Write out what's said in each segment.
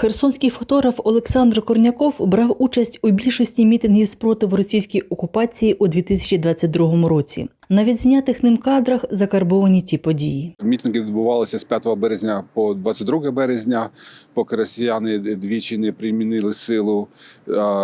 Херсонський фотограф Олександр Корняков брав участь у більшості мітингів спротиву російській окупації у 2022 році. На відзнятих ним кадрах закарбовані ті події. Мітинги відбувалися з 5 березня по 22 березня, поки росіяни двічі не примінили силу.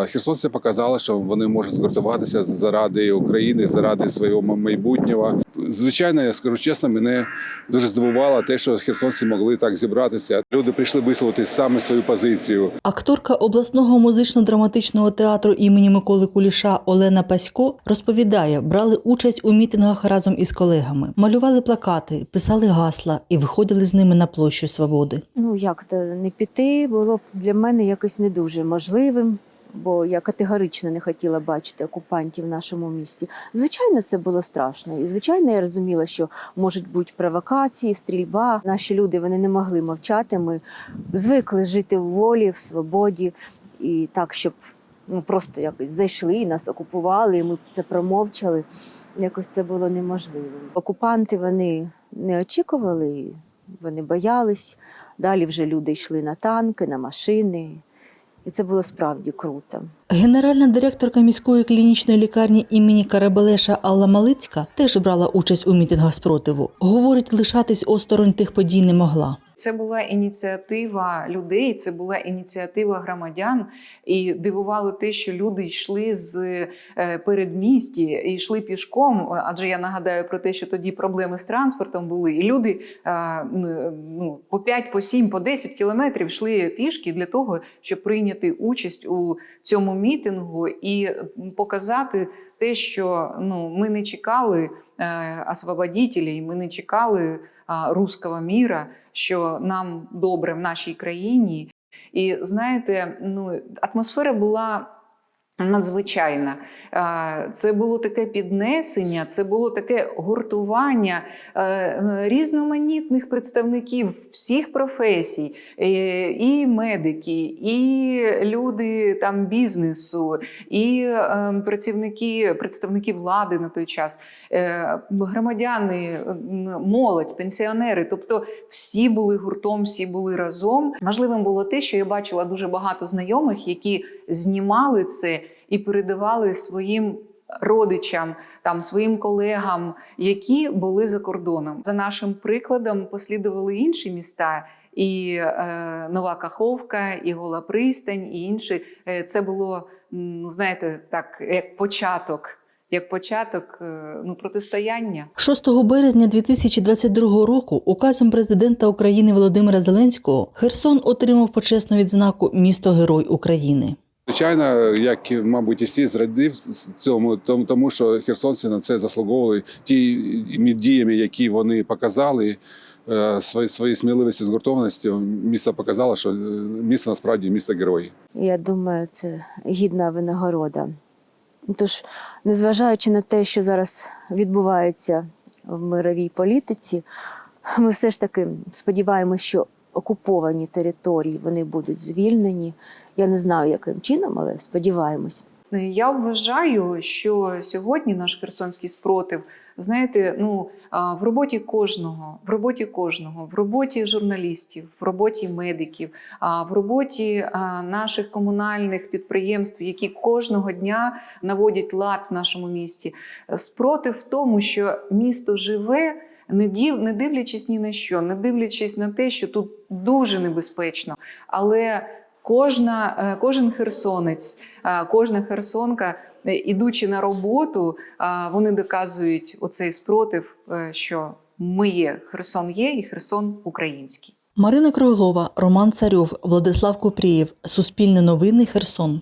Херсонці показали, що вони можуть згуртуватися заради України, заради свого майбутнього. Звичайно, я скажу чесно, мене дуже здивувало те, що херсонці могли так зібратися. Люди прийшли висловити саме свою позицію. Акторка обласного музично-драматичного театру імені Миколи Куліша Олена Пасько розповідає, брали участь у мітингах разом із колегами, малювали плакати, писали гасла і виходили з ними на площу свободи. Ну як то не піти було б для мене якось не дуже можливим, бо я категорично не хотіла бачити окупантів в нашому місті. Звичайно, це було страшно. І звичайно, я розуміла, що можуть бути провокації, стрільба. Наші люди вони не могли мовчати. Ми звикли жити в волі, в свободі і так, щоб ну просто якось зайшли нас окупували, і ми це промовчали. Якось це було неможливим. Окупанти вони не очікували, вони боялись. Далі вже люди йшли на танки, на машини. І це було справді круто. Генеральна директорка міської клінічної лікарні імені Карабелеша Алла Малицька теж брала участь у мітингах спротиву. Говорить, лишатись осторонь тих подій не могла. Це була ініціатива людей, це була ініціатива громадян, і дивувало те, що люди йшли з е, передмісті і йшли пішком. Адже я нагадаю про те, що тоді проблеми з транспортом були, і люди е, ну, по 5, по 7, по 10 кілометрів йшли пішки для того, щоб прийняти участь у цьому мітингу і показати те, що ну ми не чекали е, освободітелей, ми не чекали руського міра, що нам добре в нашій країні. І знаєте, ну атмосфера була. Надзвичайна. Е, Це було таке піднесення, це було таке гуртування е, різноманітних представників всіх професій, е, і медики, і люди там бізнесу, і працівники, представники влади на той час, громадяни, молодь, пенсіонери. Тобто всі були гуртом, всі були разом. Важливим було те, що я бачила дуже багато знайомих, які знімали це і передавали своїм. Родичам, там своїм колегам, які були за кордоном, за нашим прикладом послідували інші міста, і е, Нова Каховка, і Гола Пристань, і інші. Е, це було м, знаєте, так як початок, як початок е, ну, протистояння. 6 березня 2022 року указом президента України Володимира Зеленського Херсон отримав почесну відзнаку Місто Герой України. Звичайно, як мабуть, і всі зрадив цьому, тому, що херсонці на це заслуговували ті діями, які вони показали. е, Свої свої сміливості згуртованістю місто показало, що е, місто насправді місто герой. Я думаю, це гідна винагорода. Тож, незважаючи на те, що зараз відбувається в мировій політиці, ми все ж таки сподіваємося, що окуповані території вони будуть звільнені. Я не знаю, яким чином, але сподіваємось. Я вважаю, що сьогодні наш херсонський спротив, знаєте, ну в роботі кожного, в роботі кожного, в роботі журналістів, в роботі медиків, в роботі наших комунальних підприємств, які кожного дня наводять лад в нашому місті. Спротив тому, що місто живе. Не дивлячись ні на що, не дивлячись на те, що тут дуже небезпечно, але кожна, е, кожен херсонець, е, кожна херсонка, е, ідучи на роботу, вони доказують оцей спротив, що ми є, Херсон є і Херсон український. Марина Круглова, Роман Царьов, Владислав Купрієв. Суспільне новини Херсон.